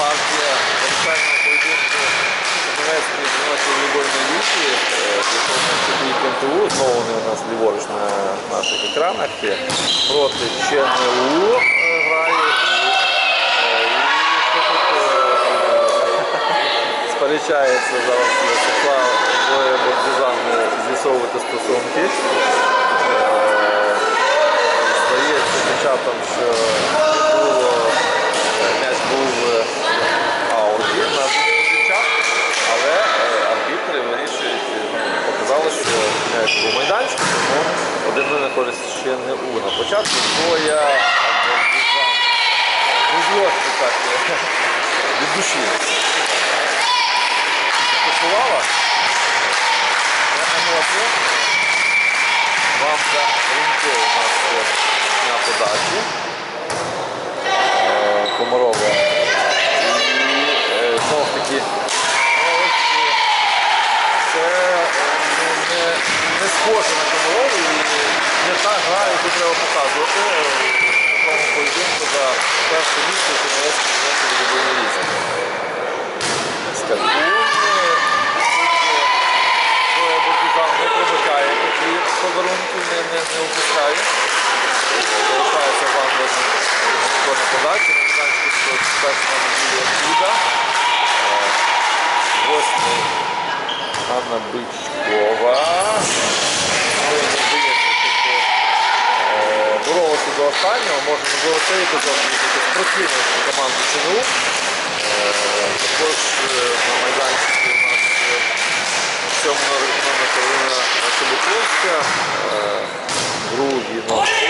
партія вирішального поєдинку Донецької жіночої волейбольної ліги, е, в якому стоїть КНТУ, знову вони у нас ліворуч на наших екранах є, проти ЧНУ е, грає. І, е, і хто тут е, сперечається зараз Святослав двоє Бордюзан з'ясовувати стосунки. Е, Здається дівчатам, що не було, що м'яч був майданчик, тому один на користь ще не у. На початку двоя злості так е, від душі. Спрацювала. Емоція. Вам за Рунько у нас е, на подачі. Е, Комарова. І е, знову ж таки, ну, е, це е, ну, не схоже на Комарову і не та гра, яку треба показувати е, в такому поєдинку за перше місце волейбольній лізі. Скакун. Троє Бортузан не промикає такі подарунки, не, не, не опускає. Залишається Ванда на подачі. На Мізанську перша на неділі Куда. Восьмий Анна Бичкова. Ну, е, боролася до останнього. не було цей якийсь прокинув команду ЧНУ. Також е, на майданчику у нас цьому номер Каролина Шебуковська, е, другий номер.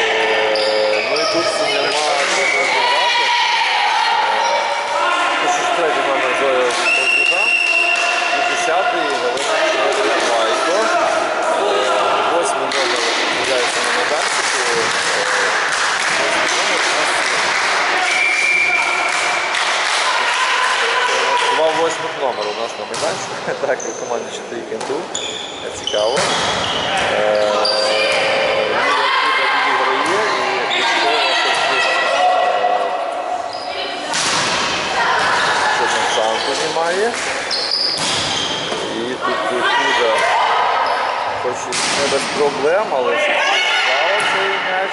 Казанськ, так, команда 4 кінту. Цікаво. Немає. І тут Куда хоч не без проблем, але цей м'яч.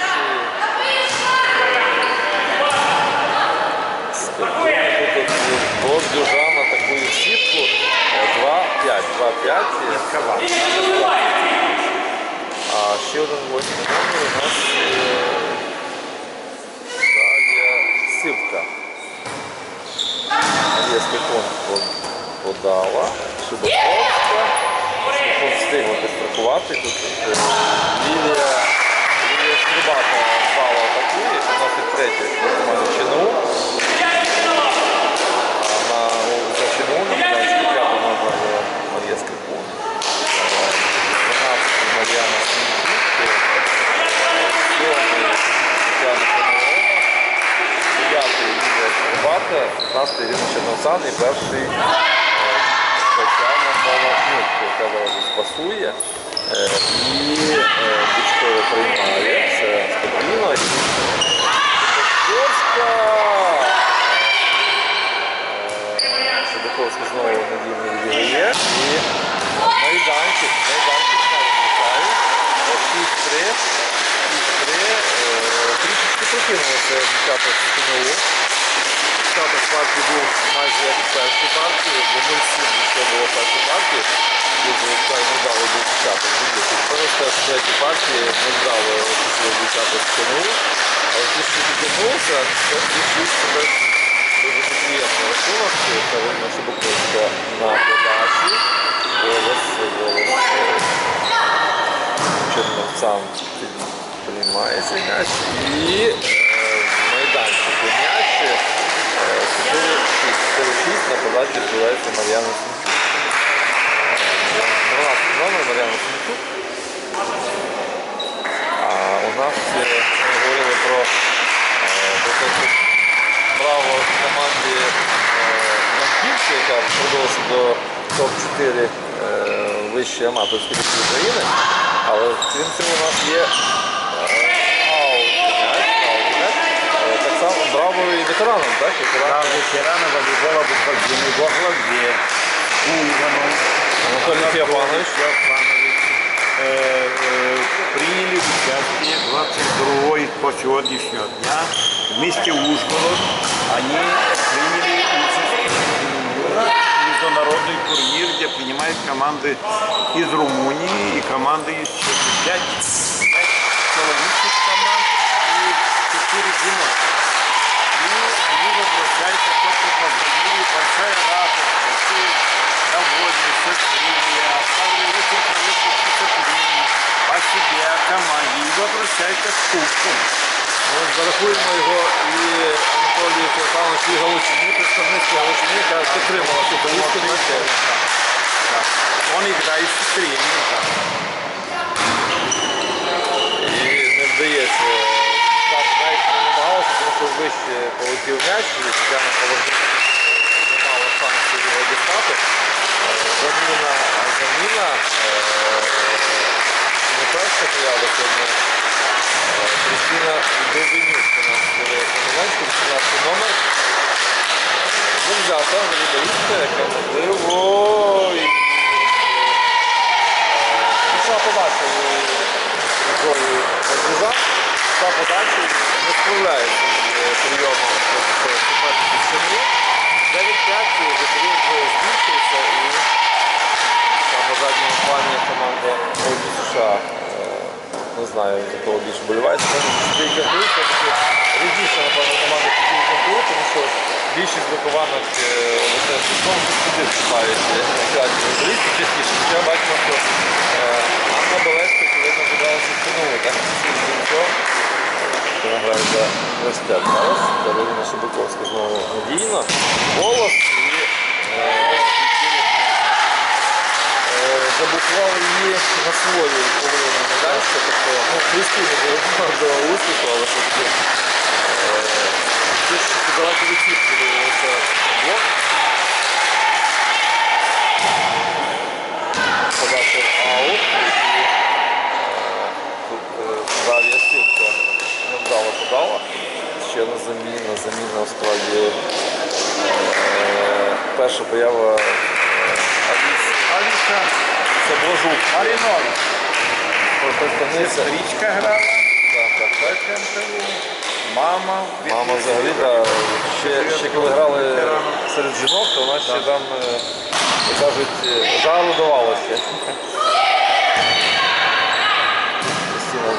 Тут Бог на таку сітку. 5, 2, 5 і Кавак. А ще один восьмий номер у нас е, Дар'я Сивка. Скакон подала, Шибаковська. Скакон встигла підстрахувати. Тут е, Лілія Лілія Стрибака впала атакує, носить третє команду ЧНУ. Комарова. Дев'ятий Лілія Стрибата. 15 Ірина Черносан і перший е, Тетяна Балахнюк, яка зараз пасує. Е, І е, Бічкова приймає. Все спокійно. Шибаковська. Е, Шибаковська знову надійно відіграє. І майданчик, майданчик нас вітає. 6-3. 6-3. Е, Трішечки дівчата з КНУ. Партії був майже як в першій партії, бо 0-7 ще було в першій партії. Дуже так невдало був початок. Просто в третій партії пішли дівчата з КНУ. Але трішки підтягнувся, це 6 це дуже неприємний рахунок. Каролина Шибаковська на подачі. Голос, голос. Черновцям приймається м'яч. І е, в майданчику м'яч. е, 4-6 на подачі відбувається Мар'яна Сінчук. 12 номер Мар'яна Сінчук. А у нас ми говорили про, те, команді е, яка продовжує до топ-4 е, вищої аматорської України. Але крім цього у нас є аут-м'яч, аут-м'яч. Е, Так так? Да, Ветеран. ветерана волейбола во главе Ульганом Анатолий Феофанович. Феофанович э, э, приняли участие 22 по сегодняшнего дня вместе Ужгород. Они приняли участие международный турнир, где принимают команды из Румынии и команды из Чехии. Пять, пять человеческих команд и четыре женских. И они возвращаются только позвонили, большая радость, такие довольны, счастливые, оставили очень хорошие впечатления себе, и возвращаются с кубком. Ми зарахуємо його і Анатолію Феофановичу і Галичині, представництві Галичині, яка підтримала цю поїздку на. Да. Он играет с тренером. І не вдається. Так, навіть не намагалося, тому що вище полетів м'яч, і Тетяна Павловна не мала шансів його дістати. Е, Заміна, заміна е, не перша поява сьогодні. е, Кристина Довенюк у нас Кременецька, 18 номер. Завзята волейболістка, яка можливо і, е, пішла подача Зою Бадюжа, пішла подача і не справляється з прийомом проти суперників Сім'ї. 9-5, Запоріжжя збільшився і там на задньому плані команда Оді США. е, Не знаю, за кого більше болівається. Чотири кантури, все-таки рідніше, напевно, команда чотири кантури, тому що більшість вихованок лише сезон туди вступають кращі футболісти частіше. Хоча бачимо, що е, Анна Балецька, відповідно, подалася встанову, так? Нічого. Вона ось за зараз. Дарина Шебаковська знову надійно. Голос і е, Е, її на свою половину медальську, тобто ну, не було до успіху, але все-таки це ж далеко від сітки виявився блок. Подача аут. І, е, Тут е, Дар'я Сітка невдало. Ще на заміна, заміна справді е, перша поява е, Аліс Алиса це. Маринович. Представниця. Сестричка грала. Так, так, так. Мама. Мама взагалі, ще, ще коли грали серед жінок, то вона ще там, е, як кажуть, жару давалося.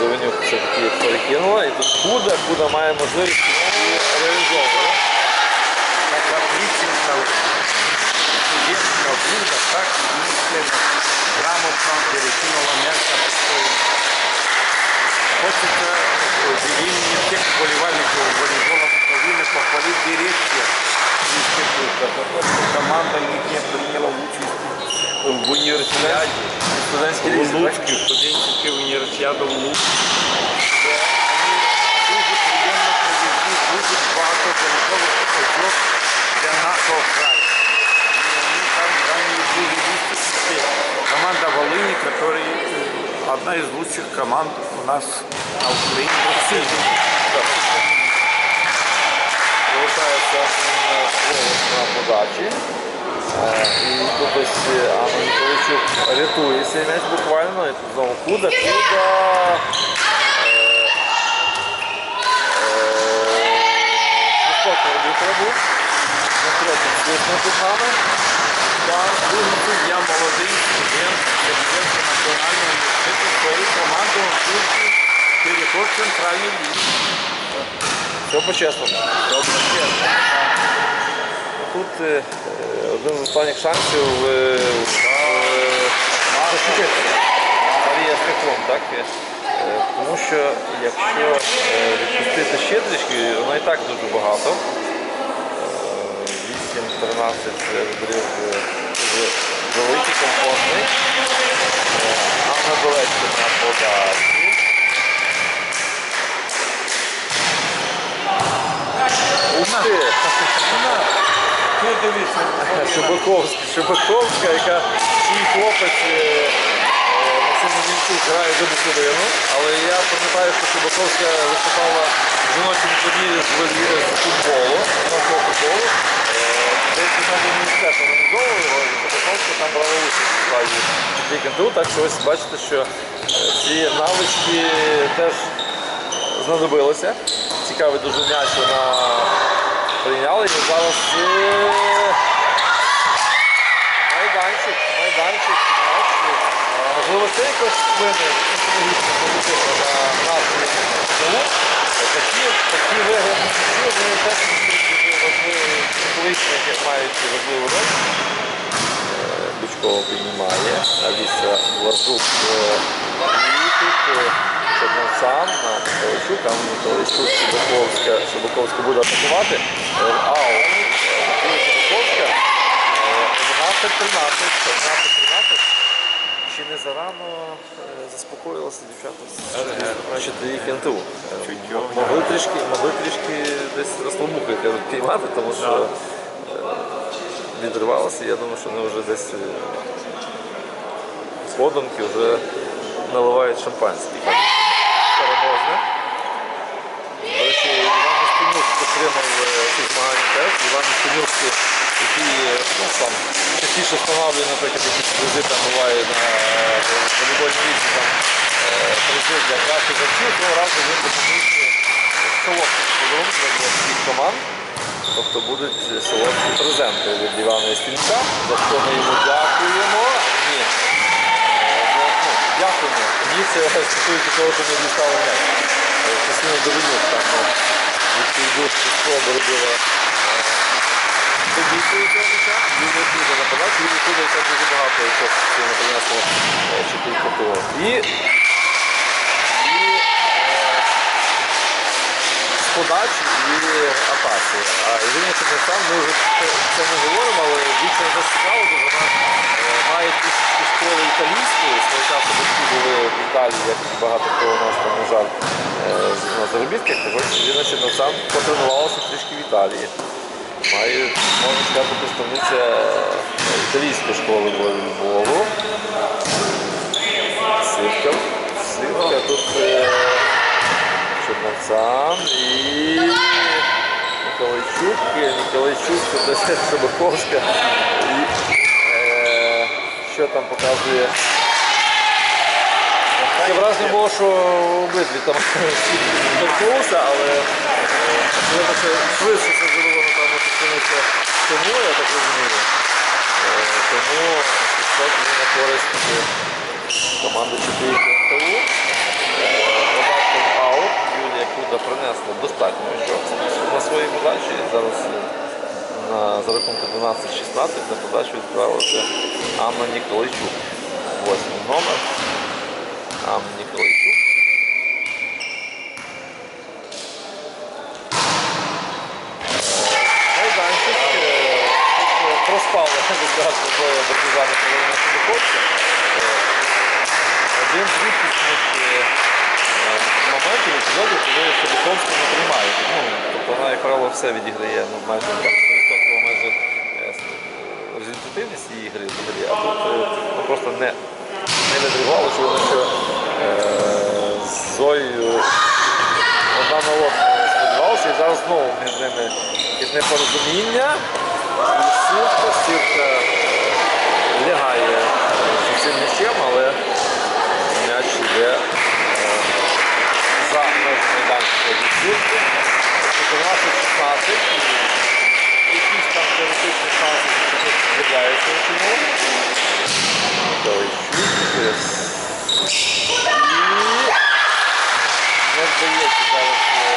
Кристина Довенюк все-таки перекинула. І тут Куда, Куда має можливість і реалізовує. Как отличница. Студентка Буда так единственно грамотно перекинула мяч на пустой. Хочется в имени всех болельщиков волейбола Буковины похвалить директор института за то, что команда их приняла участие в в ліс. Луцьку, студентську універсіаду в Луцьку. Дуже приємно привезли дуже багато залікових очок для нашого краю. Вони там зайняли дуже місце. Команда Волыни, которая э, одна из лучших команд у нас на Украине. в России. Повертається на подачі. І тут ось Анна Ніколайчук рятує цей м'яч буквально. І тут знову Куда, Куда. Спортний арбітр був. Напротив слушно під нами. Да, другий суддя, молодий студент, президент національного університету, свою команду Турції переход в центральний ліг. Все по-чесному. Добре, чесно. Тут е, е, один з останніх шансів е, е, Марія Стефон, так? Е, Тому що якщо е, відпустити ще трішки, воно і так дуже багато. Е, 8-13 це відрив е, дуже великий, комфортний. Е, Анна Долецька на подачі. Ух ти! Дивіться, Шибаковська, Шибаковська, яка свій хлопець е, Медведчук грає за Буковину, але я пам'ятаю, що Шибаковська виступала в жіночому турнірі з футболу, жіночого футболу. Е, Десь навіть університет організовував і Шибаковська там брала участь у КНТУ, так що ось бачите, що е, ці навички теж знадобилося. Цікавий дуже м'яч вона прийняла і зараз е, майданчик, майданчик. Е, Можливо, це якось вплине психологічно на назву ЗОУ. Такі, такі м'ячі, вони теж важливі, психологічно мають важливу роль. Бучкова піднімає, Аліса Лазук е, е, на Миколайчук, а Миколайчук Шибаковська, Шибаковська буде атакувати. Е, Ау. Е, 11-13, 11-13. Чи не зарано заспокоїлися дівчата з КНТУ? Е, Могли трішки, могли трішки десь кажуть, піймати, тому що е, відривалося. Я думаю, що вони вже десь е, сходинки вже наливають шампанське. Переможне. До речі, Іван Остенюк підтримав е, ці змагання теж. Іван Остенюк, який е, ну, там, частіше встановлює, наприклад, якісь призи там буває на е, волейбольній віці, там е, призи для кращих гравців, того разу він допоміг солодким подарунком для всіх команд. Тобто будуть солодкі презенти від Івана Істінця, за що ми йому дякуємо. Ні. Е, ну, Дякуємо. Мені це стосується того, що ми дістали м'яч. Е, Частину Довенюк там ну, відповіду, що робила цього м'яча. Юлія Куда на подачу. Юлія Куда, яка дуже багато часу сильно принесла чотири КТО. І, і з подачі і атаки. А Ірина Чернеця, ми вже це, не говоримо, але дівчина вже цікаво, бо вона е, має трішечки школи італійської, свого часу батьки були в Італії, як і багато хто у нас там, на жаль, е, на заробітках. Так ось Ірина Чернеця потренувалася трішки в Італії. Має, можна сказати, представниця е, італійської школи волейболу. Сивка. Сивка тут Черновцан і тут десь Шабаковська. І, е, що там показує? Таке враження було, що обидві там всі торкнулися, але е, очевидно, що швидше це зробило, напевно, частиниця тому, я так розумію. Е, Тому шісток він на користь е, команди 4 КНТУ. Аут. Юлія Куда принесла достатньо що на своїй подачі. Зараз е, на, за рахунку 12-16 на подачу відправилася Анна Ніколайчук. Восьмий номер. Анна Ніколайчук. Майданчик. е, е, Проспали відразу двоє партизани половини Шибаковця. Один з рідкісних е, моментів епізодів, коли Шибаковська не приймає. Ну, тобто вона, як правило, все відіграє ну, майже так, 100% майже е, результативність її гри взагалі, а тут е, ну, просто не, не відривало, що вони що е, з Зоєю одна на одну сподівалася, і зараз знову між ними якесь непорозуміння. Сірка, сірка лягає е, за цим м'ячем, але м'яч йде за межі майданчика від сірки. 14-16. і Якісь там теоретичні шанси, що тут з'являються у чому. Не вдається зараз е,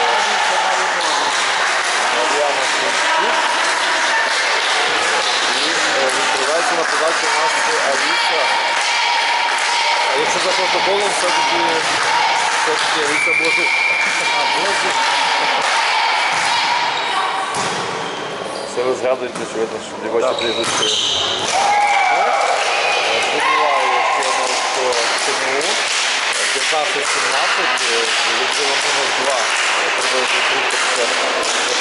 Мар'яна е, відкривається на подачу у нас Аліса. А якщо за протоколом, все-таки вообще, isso abusou. Це ви згадуєте, що видно, що дівочі прізвище. Відбуває ще одного ЧМУ. 15-17 відділом номер 2 продовжує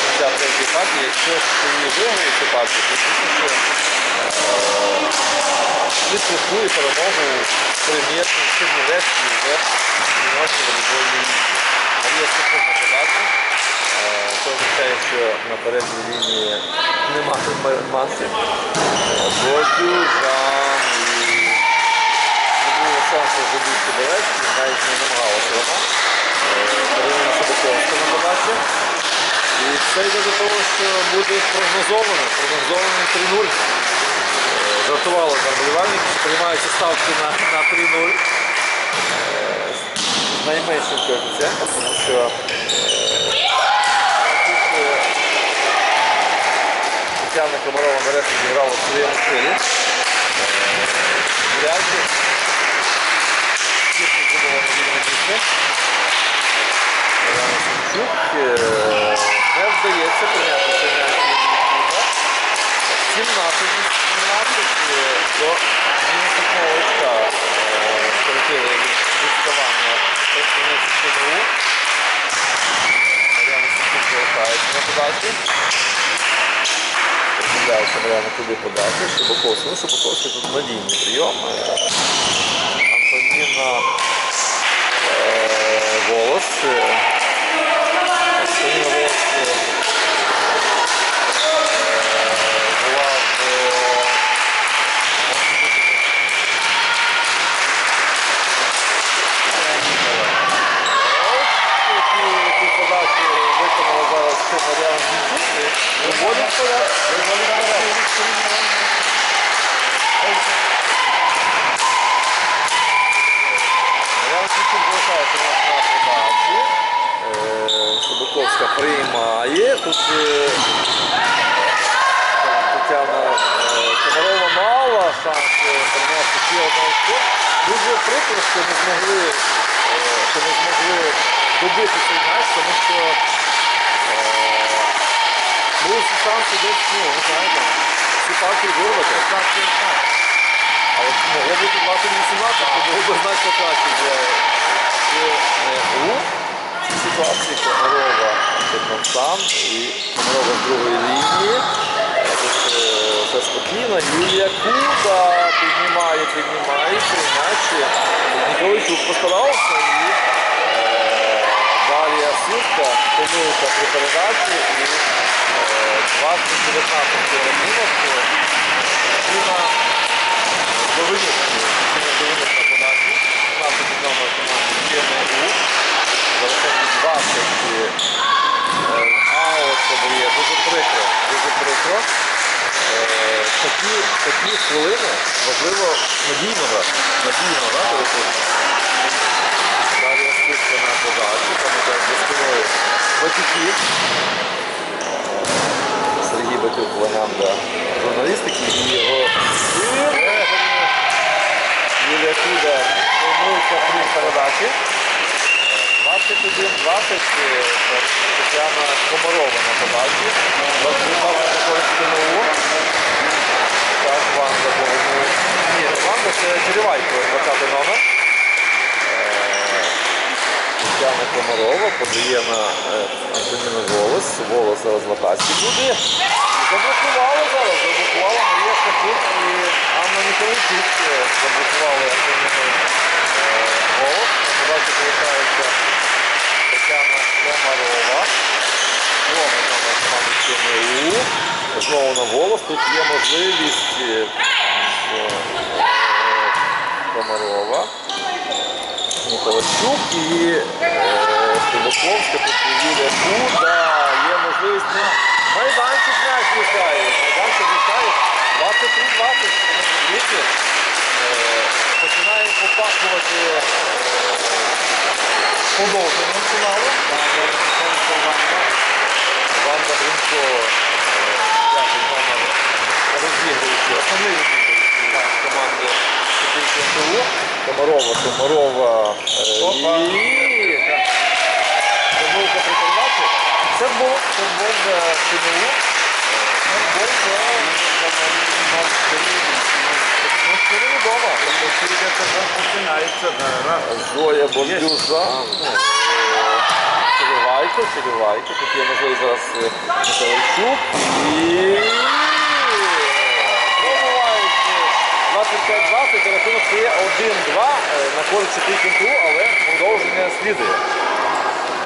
кінця третій фазі. Якщо стоїть другої екіпажі, то е, відслухує перемогу прем'єрній сильній версії в жіночій волейбольній лігі. Марія Сухожна подача. Це означає, що на передній лінії немає маси. Бодюжан і не було шансу забити болець, навіть не намагалася вона. Кароліна Собаковська на подачі. І це йде до того, що буде прогнозовано, прогнозований 3-0. Е, Жартували там болівальники, приймаються ставки на, на 3-0. Е, З найменшим коефіцієнтом, тому що е, Тетяна Комарова нарешті зіграла в своєму стилі. Грязі. Тільки зробила на вільне місце. Мар'яна Сумчук е, не вдається прийняти цей м'яч від Ліквіда. 17 17 до мінус одного очка е, скоротили від відставання представниці ЧНУ. Мар'яна Сумчук залишається Розділяється подачі. Куди подати. Шибаковський. Ну, Шибаковський тут надійний прийом. Е, Антоніна е, Волос. е, Антоніна Волос е, була в Ці подачі виконала зараз Мар'яна Сумчук. Виводить подачу. Виводить подачу. Я тільки залишається у нас на подачі. Е, Собаковська приймає. Тут е, Тетяна е, Комарова мала е, ще одне очко. Дуже прикро, що не змогли, е, що не змогли добити цей м'яч, тому що е, були всі шанси десь, ну, ви знаєте, всі партії вирвати. А от могло бути 20-18, то було б значно краще для цій ситуації Комарова Тернонсан і Комарова з другої лінії. Все спокійно. Юлія Куда піднімає, піднімає, приймачі. Ніколайчук постарався і е, Дар'я Сівка помилка при передачі і е, 20-19 рахунок. Україна Довинок. Довинок на подачі. 15 номер команди ЧНУ. Залишається 20. е, Аут подає. Дуже прикро. Дуже прикро. Е, Такі, такі хвилини важливо надійно грати. Надійно грати. отут. Далі скидка на подачі. Там так за спиною батьків. Сергій Батюк, легенда журналістики і його Юлія Куда помилка при передачі. 21-20 е, Тетяна Комарова на подачі. 22 заходить КНУ. Так, Ванда повернув. Ні, це Черевайко, 20 номер. Е, Тетяна Комарова подає на е, Антоніну Волос. Волос зараз атаці буде. І Заблокували зараз, заблокувала Марія Шахут і Анна е, заблокували Антоніну Волос. На подачі повертається Тетяна Комарова. Команди ЧНУ. Знову на голос. Тут є можливість е, е, Комарова. Ніколайчук і е, тут Юлія Куда, є можливість. ну, Майданчик м'яч лишає, майданчик лишає 23-20, друзі. Е, Починає попахувати продовженням фіналу. Ванда Гринко, е, п'ятий номер розігруючий, основний розігруючий команди НТУ. Комарова, Комарова е, і помилка при передачі. Це був це був е, КНУ. Це був е, Ну, це невідомо. Тільки це починається. Зоя Бондюжа. Черевайко, Черевайко. Тут є можливість зараз е, Михайловчук. І пробувають е, 25-20. Рахунок стає 1-2 е, на користь КТ Кінту, але продовження слідує.